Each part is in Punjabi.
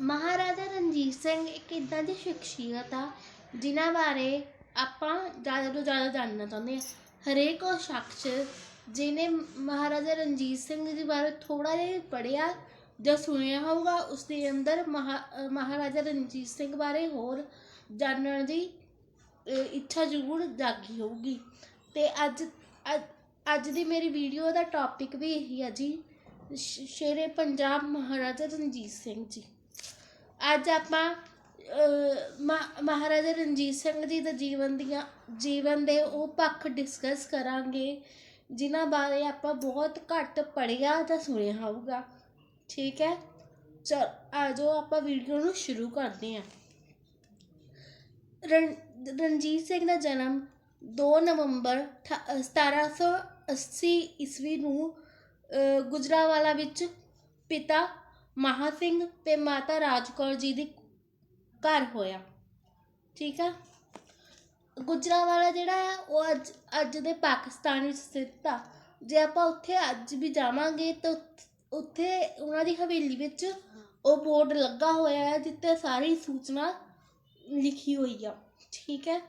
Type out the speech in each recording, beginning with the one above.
ਮਹਾਰਾਜਾ ਰਣਜੀਤ ਸਿੰਘ ਇੱਕ ਇੱਦਾਂ ਦੀ ਸ਼ਖਸੀਅਤ ਆ, ਜਿਨ੍ਹਾਂ ਬਾਰੇ ਆਪਾਂ ਜ਼ਿਆਦਾ ਤੋਂ ਜ਼ਿਆਦਾ ਜਾਣਨਾ ਚਾਹੁੰਦੇ ਹਾਂ। ਹਰੇਕ ਉਹ ਸ਼ਖਸ ਜਿਹਨੇ ਮਹਾਰਾਜਾ ਰਣਜੀਤ ਸਿੰਘ ਜੀ ਬਾਰੇ ਥੋੜ੍ਹਾ ਜਿਹਾ ਪੜ੍ਹਿਆ ਜਾਂ ਸੁਣਿਆ ਹੋਊਗਾ ਉਸ ਦੇ ਅੰਦਰ ਮਹਾ, ਮਹਾਰਾਜਾ ਰਣਜੀਤ ਸਿੰਘ ਬਾਰੇ ਹੋਰ ਜਾਣਨ ਦੀ ਇੱਛਾ ਜ਼ਰੂਰ ਜਾਗੀ ਹੋਊਗੀ। ਤੇ ਅੱਜ, ਅੱਜ- ਅੱਜ ਦੀ ਮੇਰੀ ਵੀਡੀਓ ਦਾ ਟੌਪਿਕ ਵੀ ਇਹੀ ਹੈ ਜੀ ਸ਼ੇਰੇ ਪੰਜਾਬ ਮਹਾਰਾਜਾ ਰਣਜੀਤ ਸਿੰਘ ਜੀ। ਅੱਜ ਆਪਾਂ ਅਹ, ਮਹਾਰਾਜਾ ਰਣਜੀਤ ਸਿੰਘ ਜੀ ਦੇ ਜੀਵਨ ਦੀਆਂ ਜੀਵਨ ਦੇ ਉਹ ਪੱਖ ਡਿਸਕਸ ਕਰਾਂਗੇ ਜਿਨ੍ਹਾਂ ਬਾਰੇ ਆਪਾਂ ਬਹੁਤ ਘੱਟ ਪੜ੍ਹਿਆ ਜਾਂ ਸੁਣਿਆ ਹੋਊਗਾ। ਠੀਕ ਹੈ? ਚਲ ਜਾਓ ਆਪਾਂ ਵੀਡੀਓ ਨੂੰ ਸ਼ੁਰੂ ਕਰਦੇ ਹਾਂ। ਰਣ ਰਣਜੀਤ ਸਿੰਘ ਦਾ ਜਨਮ 2 ਨਵੰਬਰ ਅਠਾ- ਅਹ 1780 ਈਸਵੀ ਨੂੰ ਅਹ, ਗੁਜਰਾਵਾਲਾ ਵਿੱਚ ਪਿਤਾ ਮਹਾਂ ਸਿੰਘ ਅਤੇ ਮਾਤਾ ਰਾਜ ਕੌਰ ਜੀ ਦੇ ਘਰ ਹੋਇਆ। ਠੀਕ ਆ? ਗੁਜਰਾਵਾਲਾ ਜਿਹੜਾ ਆ, ਉਹ ਅੱਜ ਅੱਜ ਦੇ ਪਾਕਿਸਤਾਨ ਵਿੱਚ ਸਥਿਤ ਆ। ਜੇ ਆਪਾਂ ਉੱਥੇ ਅੱਜ ਵੀ ਜਾਵਾਂਗੇ ਤਾਂ ਉੱਥੇ ਉਹਨਾਂ ਦੀ ਹਵੇਲੀ ਵਿੱਚ ਉਹ ਬੋਰਡ ਲੱਗਾ ਹੋਇਆ ਹੈ ਜਿੱਤੇ ਸਾਰੀ ਸੂਚਨਾ ਲਿਖੀ ਹੋਈ ਆ। ਠੀਕ ਹੈ?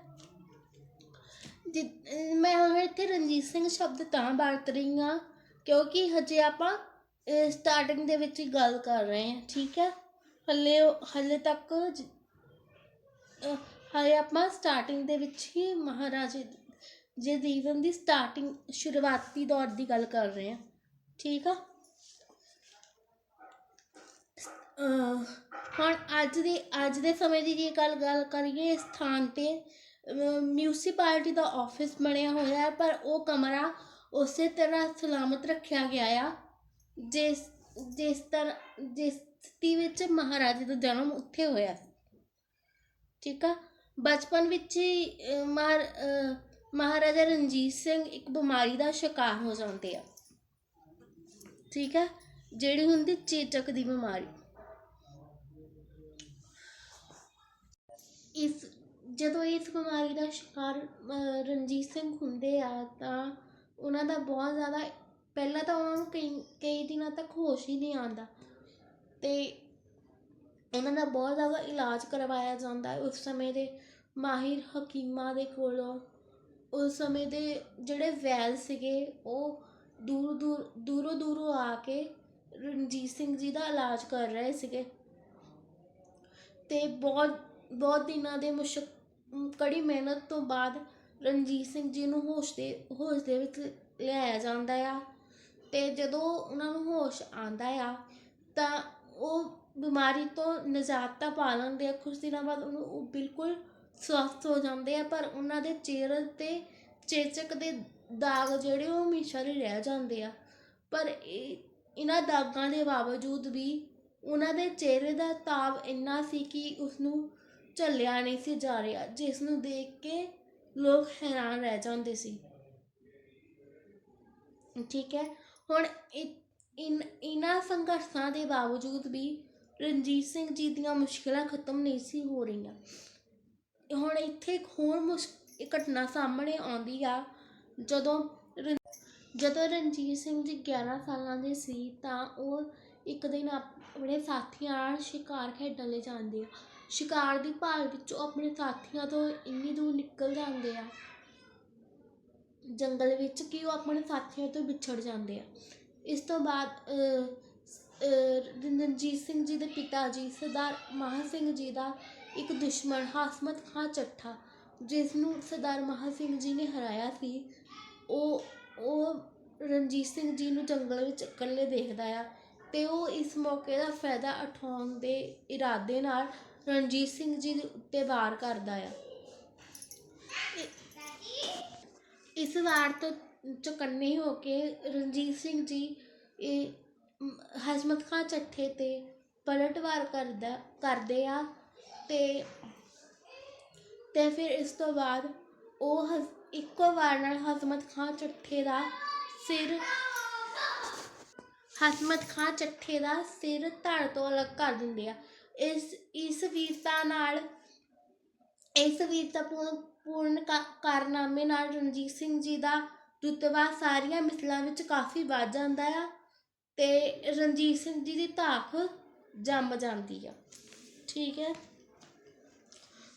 ਜਿ- ਮੈਂ ਹੁਣ ਇੱਥੇ ਰਣਜੀਤ ਸਿੰਘ ਸ਼ਬਦ ਤਾਂ ਵਰਤ ਰਹੀ ਹਾਂ, ਕਿਉਂਕਿ ਹਜੇ ਆਪਾਂ ਇਹ ਸਟਾਰਟਿੰਗ ਦੇ ਵਿੱਚ ਹੀ ਗੱਲ ਕਰ ਰਹੇ ਹਾਂ, ਠੀਕ ਹੈ? ਹਲੇ ਹੱਲੇ ਤੱਕ ਜ- ਹਾਲੇ ਆਪਾਂ ਸਟਾਰਟਿੰਗ ਦੇ ਵਿੱਚ ਹੀ ਮਹਾਰਾਜੇ ਜੇ ਜੀਵਨ ਦੀ ਸਟਾਰਟਿੰਗ ਸ਼ੁਰੂਆਤੀ ਦੌਰ ਦੀ ਗੱਲ ਕਰ ਰਹੇ ਹਾਂ, ਠੀਕ ਆ? ਹੁਣ ਅੱਜ ਦੀ ਅੱਜ ਦੇ ਸਮੇਂ ਦੀ ਜੇ ਗੱਲ ਗੱਲ ਕਰੀਏ, ਇਸ ਥਾਂ ਤੇ ਮਿਊਨਿਸਪੈਲਿਟੀ ਦਾ ਆਫਿਸ ਬਣਿਆ ਹੋਇਆ ਹੈ, ਪਰ ਉਹ ਕਮਰਾ ਉਸੇ ਤਰ੍ਹਾਂ ਸਲਾਮਤ ਰੱਖਿਆ ਗਿਆ ਆ ਜਿਸ ਜਿਸ ਤਰ੍ਹਾਂ ਜਿਸ ਸਥਿਤੀ ਵਿੱਚ ਮਹਾਰਾਜੇ ਦਾ ਜਨਮ ਉੱਥੇ ਹੋਇਆ ਸੀ। ਠੀਕ ਆ? ਬਚਪਨ ਵਿੱਚ ਹੀ ਮਹਾਰ ਮਹਾਰਾਜਾ ਰਣਜੀਤ ਸਿੰਘ ਇੱਕ ਬਿਮਾਰੀ ਦਾ ਸ਼ਿਕਾਰ ਹੋ ਜਾਂਦੇ ਆ। ਠੀਕ ਹੈ ਜਿਹੜੀ ਹੁੰਦੀ ਚੇਚਕ ਦੀ ਬਿਮਾਰੀ। ਇਸ ਜਦੋਂ ਇਸ ਬਿਮਾਰੀ ਦਾ ਸ਼ਿਕਾਰ ਅਹ, ਰਣਜੀਤ ਸਿੰਘ ਹੁੰਦੇ ਆ ਤਾਂ ਉਹਨਾਂ ਦਾ ਬਹੁਤ ਜ਼ਿਆਦਾ ਪਹਿਲਾਂ ਤਾਂ ਉਹਨਾਂ ਨੂੰ ਕਈ ਕਈ ਦਿਨਾਂ ਤੱਕ ਹੋਸ਼ ਹੀ ਨਹੀਂ ਆਉਂਦਾ। ਅਤੇ ਉਹਨਾਂ ਦਾ ਬਹੁਤ ਜ਼ਿਆਦਾ ਇਲਾਜ ਕਰਵਾਇਆ ਜਾਂਦਾ ਉਸ ਸਮੇਂ ਦੇ ਮਾਹਿਰ ਹਕੀਮਾਂ ਦੇ ਕੋਲੋਂ, ਉਸ ਸਮੇਂ ਦੇ ਜਿਹੜੇ ਵੈਦ ਸੀਗੇ, ਉਹ ਦੂਰ ਦੂਰ, ਦੂਰੋਂ ਦੂਰੋਂ ਆ ਕੇ ਰਣਜੀਤ ਸਿੰਘ ਜੀ ਦਾ ਇਲਾਜ ਕਰ ਰਹੇ ਸੀਗੇ। ਤੇ ਬਹੁਤ ਬਹੁਤ ਦਿਨਾਂ ਦੇ ਮੁਸ਼ਕ, ਕੜੀ ਮਿਹਨਤ ਤੋਂ ਬਾਅਦ ਰਣਜੀਤ ਸਿੰਘ ਜੀ ਨੂੰ ਹੋਸ਼ ਦੇ ਹੋਸ਼ ਦੇ ਵਿੱਚ ਲਿਆਇਆ ਜਾਂਦਾ ਆ। ਅਤੇ ਜਦੋਂ ਉਹਨਾਂ ਨੂੰ ਹੋਸ਼ ਆਉਂਦਾ ਆ, ਤਾਂ ਉਹ ਬਿਮਾਰੀ ਤੋਂ ਨਿਜਾਤ ਤਾਂ ਪਾ ਲੈਂਦੇ ਆ। ਕੁਛ ਦਿਨਾਂ ਬਾਅਦ ਉਹਨੂੰ ਉਹ ਬਿਲਕੁਲ ਸਵਸਥ ਹੋ ਜਾਂਦੇ ਆ, ਪਰ ਉਹਨਾਂ ਦੇ ਚਿਹਰੇ ਤੇ ਚੇਚਕ ਦੇ ਦਾਗ ਜਿਹੜੇ ਉਹ ਹਮੇਸ਼ਾ ਲਈ ਰਹਿ ਜਾਂਦੇ ਆ। ਪਰ ਇਹ ਇਹਨਾਂ ਦਾਗਾਂ ਦੇ ਬਾਵਜੂਦ ਵੀ ਉਹਨਾਂ ਦੇ ਚਿਹਰੇ ਦਾ ਤਾਪ ਇੰਨਾ ਸੀ ਕਿ ਉਸ ਨੂੰ ਝੱਲਿਆ ਨਹੀਂ ਸੀ ਜਾ ਰਿਹਾ, ਜਿਸ ਨੂੰ ਦੇਖ ਕੇ ਲੋਕ ਹੈਰਾਨ ਰਹਿ ਜਾਂਦੇ ਸੀ। ਠੀਕ ਹੈ। ਹੁਣ ਇ- ਇਨ ਇਹਨਾਂ ਸੰਘਰਸ਼ਾਂ ਦੇ ਬਾਵਜੂਦ ਵੀ ਰਣਜੀਤ ਸਿੰਘ ਜੀ ਦੀਆਂ ਮੁਸ਼ਕਿਲਾਂ ਖਤਮ ਨਹੀਂ ਸੀ ਹੋ ਰਹੀਆਂ। ਹੁਣ ਇੱਥੇ ਇੱਕ ਹੋਰ ਮੁਸ਼ ਘਟਨਾ ਸਾਹਮਣੇ ਆਉਂਦੀ ਆ, ਜਦੋਂ ਰਣ- ਜਦੋਂ ਰਣਜੀਤ ਸਿੰਘ ਜੀ 11 ਸਾਲਾਂ ਦੇ ਸੀ ਤਾਂ ਉਹ ਇੱਕ ਦਿਨ ਆਪਣੇ ਸਾਥੀਆਂ ਨਾਲ ਸ਼ਿਕਾਰ ਖੇਡਣ ਲਈ ਜਾਂਦੇ ਆ। ਸ਼ਿਕਾਰ ਦੀ ਭਾਲ ਵਿੱਚ ਉਹ ਆਪਣੇ ਸਾਥੀਆਂ ਤੋਂ ਇੰਨੀ ਦੂਰ ਨਿਕਲ ਜਾਂਦੇ ਆ ਜੰਗਲ ਵਿੱਚ ਕਿ ਉਹ ਆਪਣੇ ਸਾਥੀਆਂ ਤੋਂ ਵਿਛੜ ਜਾਂਦੇ ਆ। ਇਸ ਤੋਂ ਬਾਅਦ ਰਣਜੀਤ ਸਿੰਘ ਜੀ ਦੇ ਪਿਤਾ ਜੀ, ਸਰਦਾਰ ਮਹਾਂ ਸਿੰਘ ਜੀ ਦਾ ਇੱਕ ਦੁਸ਼ਮਣ, ਹਾਸਮਤ ਖਾਂ ਚੱਠਾ ਜਿਸ ਨੂੰ ਸਰਦਾਰ ਮਹਾਂ ਸਿੰਘ ਜੀ ਨੇ ਹਰਾਇਆ ਸੀ, ਉਹ ਉਹ ਰਣਜੀਤ ਸਿੰਘ ਜੀ ਨੂੰ ਜੰਗਲ ਵਿੱਚ ਇਕੱਲੇ ਦੇਖਦਾ ਆ ਤੇ ਉਹ ਇਸ ਮੌਕੇ ਦਾ ਫਾਇਦਾ ਉਠਾਉਣ ਦੇ ਇਰਾਦੇ ਨਾਲ ਰਣਜੀਤ ਸਿੰਘ ਜੀ ਦੇ ਉੱਤੇ ਵਾਰ ਕਰਦਾ ਆ। ਇਸ ਵਾਰ ਤੋਂ ਚੁਕੰਨੇ ਹੋ ਕੇ ਰਣਜੀਤ ਸਿੰਘ ਜੀ ਇਹ ਮ, ਹਜ਼ਮਤ ਖਾਂ ਚੱਠੇ ਤੇ ਪਲਟਵਾਰ ਕਰਦਾ ਕਰਦੇ ਆ ਅਤੇ ਤੇ ਫਿਰ ਇਸ ਤੋਂ ਬਾਅਦ ਉਹ ਹਜ਼- ਇੱਕੋ ਵਾਰ ਨਾਲ ਹਜ਼ਮਤ ਖਾਂ ਚੱਠੇ ਦਾ ਸਿਰ ਹਸਮਤ ਖਾਂ ਚੱਠੇ ਦਾ ਸਿਰ ਧੜ ਤੋਂ ਅਲੱਗ ਕਰ ਦਿੰਦੇ ਆ। ਇਸ ਇਸ ਵੀਰਤਾ ਨਾਲ ਇਸ ਵੀਰਤਾ ਪੂਰਨ ਕਾ- ਕਾਰਨਾਮੇ ਨਾਲ ਰਣਜੀਤ ਸਿੰਘ ਜੀ ਦਾ ਰੁਤਬਾ ਸਾਰੀਆਂ ਮਿਸਲਾਂ ਵਿੱਚ ਕਾਫੀ ਵੱਧ ਜਾਂਦਾ ਆ ਤੇ ਰਣਜੀਤ ਸਿੰਘ ਜੀ ਦੀ ਧਾਕ ਜੰਮ ਜਾਂਦੀ ਆ। ਠੀਕ ਹੈ।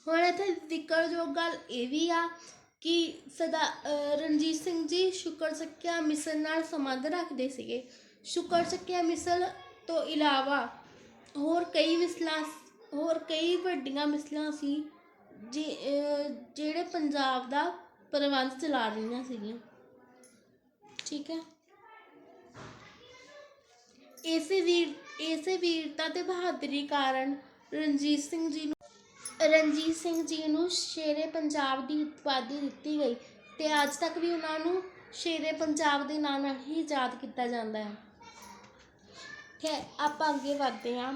ਹੁਣ ਇੱਥੇ ਜ਼ਿਕਰਯੋਗ ਗੱਲ ਇਹ ਵੀ ਆ ਕਿ ਸਦਾ ਰਣਜੀਤ ਸਿੰਘ ਜੀ ਸ਼ੁਕਰ ਚੱਕਿਆ ਮਿਸਲ ਨਾਲ ਸੰਬੰਧ ਰੱਖਦੇ ਸੀਗੇ। ਸ਼ੁਕਰ ਚੱਕਿਆ ਮਿਸਲ ਤੋਂ ਇਲਾਵਾ ਹੋਰ ਕਈ ਮਿਸਲਾਂ, ਹੋਰ ਕਈ ਵੱਡੀਆਂ ਮਿਸਲਾਂ ਸੀ ਜੀ ਜਿਹੜੇ ਪੰਜਾਬ ਦਾ ਪ੍ਰਬੰਧ ਚਲਾ ਰਹੀਆਂ ਸੀਗੀਆਂ। ਠੀਕ ਹੈ। ਇਸੇ ਵੀਰ, ਇਸੇ ਵੀਰਤਾ ਤੇ ਬਹਾਦਰੀ ਕਾਰਨ ਰਣਜੀਤ ਸਿੰਘ ਜੀ ਨੂੰ, ਰਣਜੀਤ ਸਿੰਘ ਜੀ ਨੂੰ ਸ਼ੇਰੇ ਪੰਜਾਬ ਦੀ ਉਪਾਧੀ ਦਿੱਤੀ ਗਈ ਤੇ ਅੱਜ ਤੱਕ ਵੀ ਉਹਨਾਂ ਨੂੰ ਸ਼ੇਰੇ ਪੰਜਾਬ ਦੇ ਨਾਂ ਨਾਲ ਹੀ ਯਾਦ ਕੀਤਾ ਜਾਂਦਾ ਹੈ। ਠੀਕ ਆਪਾਂ ਅੱਗੇ ਵਧਦੇ ਹਾਂ।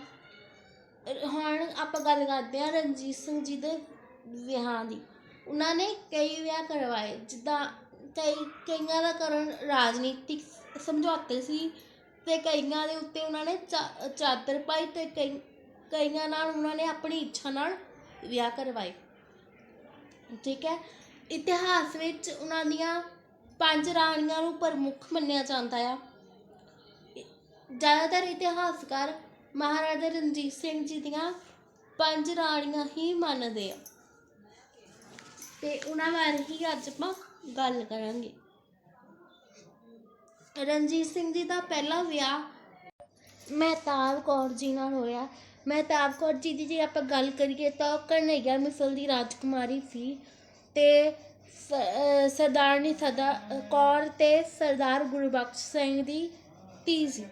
ਹੁਣ ਆਪਾਂ ਗੱਲ ਕਰਦੇ ਹਾਂ ਰਣਜੀਤ ਸਿੰਘ ਜੀ ਦੇ ਵਿਆਹਾਂ ਦੀ। ਉਹਨਾਂ ਨੇ ਕਈ ਵਿਆਹ ਕਰਵਾਏ। ਜਿੱਦਾਂ ਕਈ, ਕਈਆਂ ਦਾ ਕਰਨ ਰਾਜਨੀਤਿਕ ਸਮਝੌਤੇ ਸੀ ਅਤੇ ਕਈਆਂ ਦੇ ਉੱਤੇ ਉਹਨਾਂ ਨੇ ਚਾ- ਚਾਦਰ ਪਾਈ ਅਤੇ ਕਈ, ਕਈਆਂ ਨਾਲ ਉਹਨਾਂ ਨੇ ਆਪਣੀ ਇੱਛਾ ਨਾਲ ਵਿਆਹ ਕਰਵਾਏ। ਠੀਕ ਹੈ? ਇਤਿਹਾਸ ਵਿੱਚ ਉਹਨਾਂ ਦੀਆਂ ਪੰਜ ਰਾਣੀਆਂ ਨੂੰ ਪ੍ਰਮੁੱਖ ਮੰਨਿਆ ਜਾਂਦਾ ਆ। ਜ਼ਿਆਦਾਤਰ ਇਤਿਹਾਸਕਾਰ ਮਹਾਰਾਜਾ ਰਣਜੀਤ ਸਿੰਘ ਜੀ ਦੀਆਂ ਪੰਜ ਰਾਣੀਆਂ ਹੀ ਮੰਨਦੇ ਆ। ਤੇ ਉਹਨਾਂ ਬਾਰੇ ਹੀ ਅੱਜ ਆਪਾਂ ਗੱਲ ਕਰਾਂਗੇ। ਰਣਜੀਤ ਸਿੰਘ ਜੀ ਦਾ ਪਹਿਲਾ ਵਿਆਹ ਮਹਿਤਾਬ ਕੌਰ ਜੀ ਨਾਲ ਹੋਇਆ। ਮਹਿਤਾਬ ਕੌਰ ਜੀ ਦੀ ਜੇ ਆਪਾਂ ਗੱਲ ਕਰੀਏ ਤਾਂ ਉਹ ਕਨ੍ਹਈਆ ਮਿਸਲ ਦੀ ਰਾਜਕੁਮਾਰੀ ਸੀ ਤੇ ਸਰਦਾਰਨੀ ਸਦਾ ਕੌਰ ਤੇ ਸਰਦਾਰ ਗੁਰਬਖਸ਼ ਸਿੰਘ ਦੀ ਧੀ ਸੀ।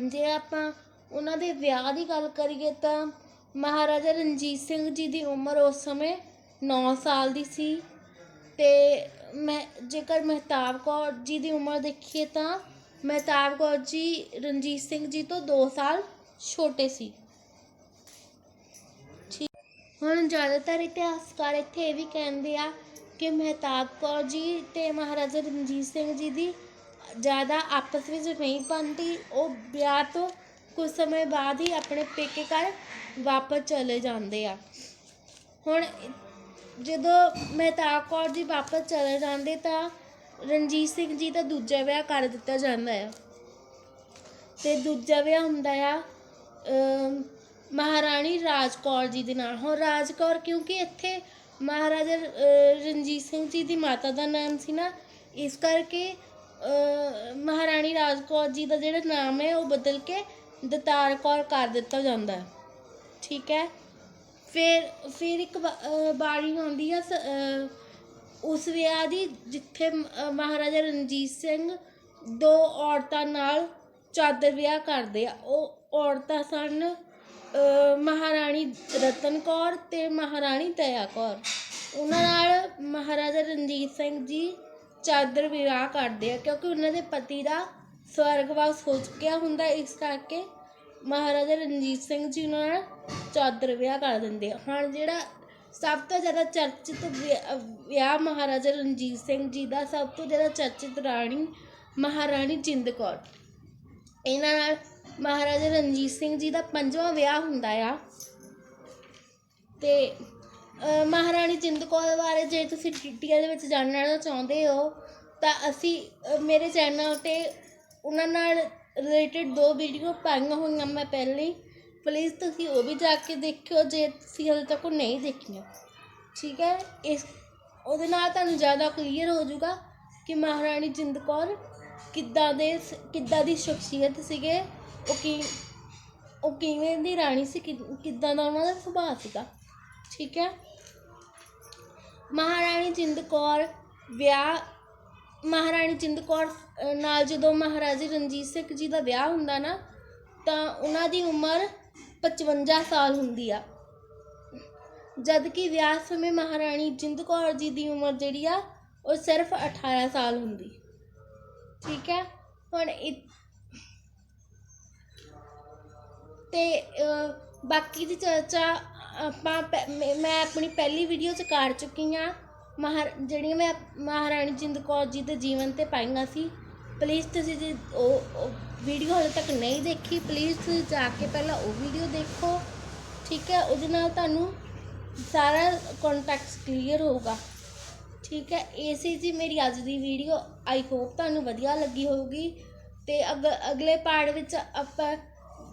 ਜੇ ਆਪਾਂ ਉਹਨਾਂ ਦੇ ਵਿਆਹ ਦੀ ਗੱਲ ਕਰੀਏ ਤਾਂ ਮਹਾਰਾਜਾ ਰਣਜੀਤ ਸਿੰਘ ਜੀ ਦੀ ਉਮਰ ਉਸ ਸਮੇਂ ਨੌ ਸਾਲ ਦੀ ਸੀ ਅਤੇ ਮੈਂ, ਜੇਕਰ ਮਹਿਤਾਬ ਕੌਰ ਜੀ ਦੀ ਉਮਰ ਦੇਖੀਏ ਤਾਂ ਮਹਿਤਾਬ ਕੌਰ ਜੀ, ਰਣਜੀਤ ਸਿੰਘ ਜੀ ਤੋਂ ਦੋ ਸਾਲ ਛੋਟੇ ਸੀ। ਠੀਕ। ਹੁਣ ਜ਼ਿਆਦਾਤਰ ਇਤਿਹਾਸਕਾਰ ਇੱਥੇ ਇਹ ਵੀ ਕਹਿੰਦੇ ਆ ਕਿ ਮਹਿਤਾਬ ਕੌਰ ਜੀ ਤੇ ਮਹਾਰਾਜਾ ਰਣਜੀਤ ਸਿੰਘ ਜੀ ਦੀ ਜ਼ਿਆਦਾ ਆਪਸ ਵਿੱਚ ਨਹੀਂ ਬਣਦੀ। ਉਹ ਵਿਆਹ ਤੋਂ ਕੁਝ ਸਮੇਂ ਬਾਅਦ ਹੀ ਆਪਣੇ ਪੇਕੇ ਘਰ ਵਾਪਸ ਚਲੇ ਜਾਂਦੇ ਆ। ਹੁਣ ਜਦੋਂ ਮਹਿਤਾਬ ਕੌਰ ਜੀ ਵਾਪਸ ਚਲੇ ਜਾਂਦੇ ਤਾਂ ਰਣਜੀਤ ਸਿੰਘ ਜੀ ਦਾ ਦੂਜਾ ਵਿਆਹ ਕਰ ਦਿੱਤਾ ਜਾਂਦਾ ਆ। ਤੇ ਦੂਜਾ ਵਿਆਹ ਹੁੰਦਾ ਆ ਮਹਾਰਾਣੀ ਰਾਜ ਕੌਰ ਜੀ ਦੇ ਨਾਲ। ਹੁਣ ਰਾਜ ਕੌਰ ਕਿਉਂਕਿ ਇੱਥੇ ਮਹਾਰਾਜਾ ਰਣਜੀਤ ਸਿੰਘ ਜੀ ਦੀ ਮਾਤਾ ਦਾ ਨਾਮ ਸੀ ਨਾ, ਇਸ ਕਰਕੇ ਮਹਾਰਾਣੀ ਰਾਜ ਕੌਰ ਜੀ ਦਾ ਜਿਹੜਾ ਨਾਮ ਹੈ ਉਹ ਬਦਲ ਕੇ ਦਤਾਰ ਕੌਰ ਕਰ ਦਿੱਤਾ ਜਾਂਦਾ। ਠੀਕ ਹੈ? ਫਿਰ ਫਿਰ ਇੱਕ ਵਾ- ਆਉਂਦੀ ਆ ਸ- ਉਸ ਵਿਆਹ ਦੀ ਜਿੱਥੇ ਮਹਾਰਾਜਾ ਰਣਜੀਤ ਸਿੰਘ ਦੋ ਔਰਤਾਂ ਨਾਲ ਚਾਦਰ ਵਿਆਹ ਕਰਦੇ ਆ। ਉਹ ਔਰਤਾਂ ਸਨ ਮਹਾਰਾਣੀ ਰਤਨ ਕੌਰ ਤੇ ਮਹਾਰਾਣੀ ਦਇਆ ਕੌਰ। ਉਹਨਾਂ ਨਾਲ ਮਹਾਰਾਜਾ ਰਣਜੀਤ ਸਿੰਘ ਜੀ ਚਾਦਰ ਵਿਆਹ ਕਰਦੇ ਆ, ਕਿਉਂਕਿ ਉਹਨਾਂ ਦੇ ਪਤੀ ਦਾ ਸਵਰਗਵਾਸ ਹੋ ਚੁੱਕਿਆ ਹੁੰਦਾ, ਇਸ ਕਰਕੇ ਮਹਾਰਾਜਾ ਰਣਜੀਤ ਸਿੰਘ ਜੀ ਉਹਨਾਂ ਨਾਲ ਚਾਦਰ ਵਿਆਹ ਕਰ ਦਿੰਦੇ ਆ। ਹੁਣ ਜਿਹੜਾ ਸਭ ਤੋਂ ਜ਼ਿਆਦਾ ਚਰਚਿਤ ਵਿਆ- ਵਿਆਹ ਮਹਾਰਾਜਾ ਰਣਜੀਤ ਸਿੰਘ ਜੀ ਦਾ ਸਭ ਤੋਂ ਜ਼ਿਆਦਾ ਚਰਚਿਤ ਰਾਣੀ ਮਹਾਰਾਣੀ ਜਿੰਦ ਕੌਰ। ਇਹਨਾਂ ਨਾਲ ਮਹਾਰਾਜਾ ਰਣਜੀਤ ਸਿੰਘ ਜੀ ਦਾ ਪੰਜਵਾਂ ਵਿਆਹ ਹੁੰਦਾ ਆ। ਤੇ ਮਹਾਰਾਣੀ ਜਿੰਦ ਕੌਰ ਬਾਰੇ ਜੇ ਤੁਸੀਂ ਡਿਟੇਲ ਵਿੱਚ ਜਾਣਨਾ ਚਾਹੁੰਦੇ ਹੋ ਤਾਂ ਅਸੀਂ ਮੇਰੇ ਚੈਨਲ ਤੇ ਉਹਨਾਂ ਨਾਲ ਰਿਲੇਟਡ ਦੋ ਵੀਡੀਓ ਪਾਈਆਂ ਹੋਈਆਂ ਮੈਂ ਪਹਿਲੇ। ਹੀ ਪਲੀਜ਼ ਤੁਸੀਂ ਉਹ ਵੀ ਜਾ ਕੇ ਦੇਖਿਓ ਜੇ ਤੁਸੀਂ ਹਜੇ ਤੱਕ ਉਹ ਨਹੀਂ ਦੇਖੀਆਂ। ਠੀਕ ਹੈ? ਇਸ ਉਹਦੇ ਨਾਲ ਤੁਹਾਨੂੰ ਜ਼ਿਆਦਾ ਕਲੀਅਰ ਹੋ ਜਾਊਗਾ ਕਿ ਮਹਾਰਾਣੀ ਜਿੰਦ ਕੌਰ ਕਿੱਦਾਂ ਦੇ ਕਿੱਦਾਂ ਦੀ ਸ਼ਖਸੀਅਤ ਸੀਗੇ, ਉਹ ਕੀ ਉਹ ਕਿਵੇਂ ਦੀ ਰਾਣੀ ਸੀ, ਕਿ- ਕਿੱਦਾਂ ਦਾ ਉਹਨਾਂ ਦਾ ਸੁਭਾਅ ਸੀਗਾ। ਠੀਕ ਹੈ? ਮਹਾਰਾਣੀ ਜਿੰਦ ਕੌਰ ਵਿਆਹ ਮਹਾਰਾਣੀ ਜਿੰਦ ਕੌਰ ਨਾਲ ਜਦੋਂ ਮਹਾਰਾਜੇ ਰਣਜੀਤ ਸਿੰਘ ਜੀ ਦਾ ਵਿਆਹ ਹੁੰਦਾ ਨਾ, ਤਾਂ ਉਹਨਾਂ ਦੀ ਉਮਰ 55 ਸਾਲ ਹੁੰਦੀ ਆ। ਜਦ ਕਿ ਵਿਆਹ ਸਮੇਂ ਮਹਾਰਾਣੀ ਜਿੰਦ ਕੌਰ ਜੀ ਦੀ ਉਮਰ ਜਿਹੜੀ ਆ, ਉਹ ਸਿਰਫ 18 ਸਾਲ ਹੁੰਦੀ। ਠੀਕ ਹੈ? ਹੁਣ ਇਹ ਤੇ ਬਾਕੀ ਦੀ ਚਰਚਾ ਆਪਾਂ ਪਹਿ- ਮੈਂ ਮੈਂ ਆਪਣੀ ਪਹਿਲੀ ਵੀਡੀਓ 'ਚ ਕਰ ਚੁੱਕੀ ਹਾਂ। ਮਹਾ ਜਿਹੜੀਆਂ ਮੈਂ ਮਹਾਰਾਣੀ ਜਿੰਦ ਕੌਰ ਜੀ ਦੇ ਜੀਵਨ ਤੇ ਪਾਈਆਂ ਸੀ ਪਲੀਜ਼ ਤੁਸੀਂ ਜੇ ਉਹ ਵੀਡੀਓ ਹਾਲੇ ਤੱਕ ਨਹੀਂ ਦੇਖੀ ਪਲੀਜ਼ ਤੁਸੀਂ ਜਾ ਕੇ ਪਹਿਲਾਂ ਉਹ ਵੀਡੀਓ ਦੇਖੋ, ਠੀਕ ਹੈ? ਉਹਦੇ ਨਾਲ ਤੁਹਾਨੂੰ ਸਾਰਾ ਕੰਟੈਕਟ ਕਲੀਅਰ ਹੋਊਗਾ। ਠੀਕ ਹੈ? ਇਹ ਸੀ ਜੀ ਮੇਰੀ ਅੱਜ ਦੀ ਵੀਡੀਓ ਆਈ ਹੋਪ ਤੁਹਾਨੂੰ ਵਧੀਆ ਲੱਗੀ ਹੋਊਗੀ। ਤੇ ਅਗ, ਅਗਲੇ ਪਾਰਟ ਵਿੱਚ ਆਪਾਂ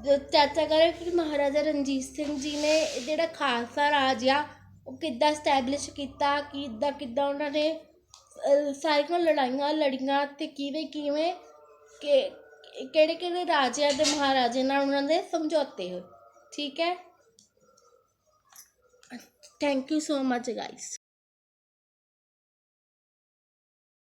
ਚਰਚਾ ਕਰੇ ਕਿ ਮਹਾਰਾਜਾ ਰਣਜੀਤ ਸਿੰਘ ਜੀ ਨੇ ਜਿਹੜਾ ਖਾਲਸਾ ਰਾਜ ਆ ਉਹ ਕਿੱਦਾਂ ਸਟੈਬਲਿਸ਼ ਕੀਤਾ ਕਿੱਦਾਂ ਕਿੱਦਾਂ ਉਹਨਾਂ ਨੇ ਅਹ, ਸਾਰੀਆਂ ਲੜਾਈਆਂ ਲੜੀਆਂ ਤੇ ਕਿਵੇਂ ਕਿਵੇਂ ਕਿ ਕਿਹੜੇ ਕਿਹੜੇ ਰਾਜਿਆਂ ਦੇ ਮਹਾਰਾਜੇ ਨਾਲ ਉਹਨਾਂ ਦੇ ਸਮਝੌਤੇ ਹੋਏ। ਠੀਕ ਹੈ? Thank you so much guys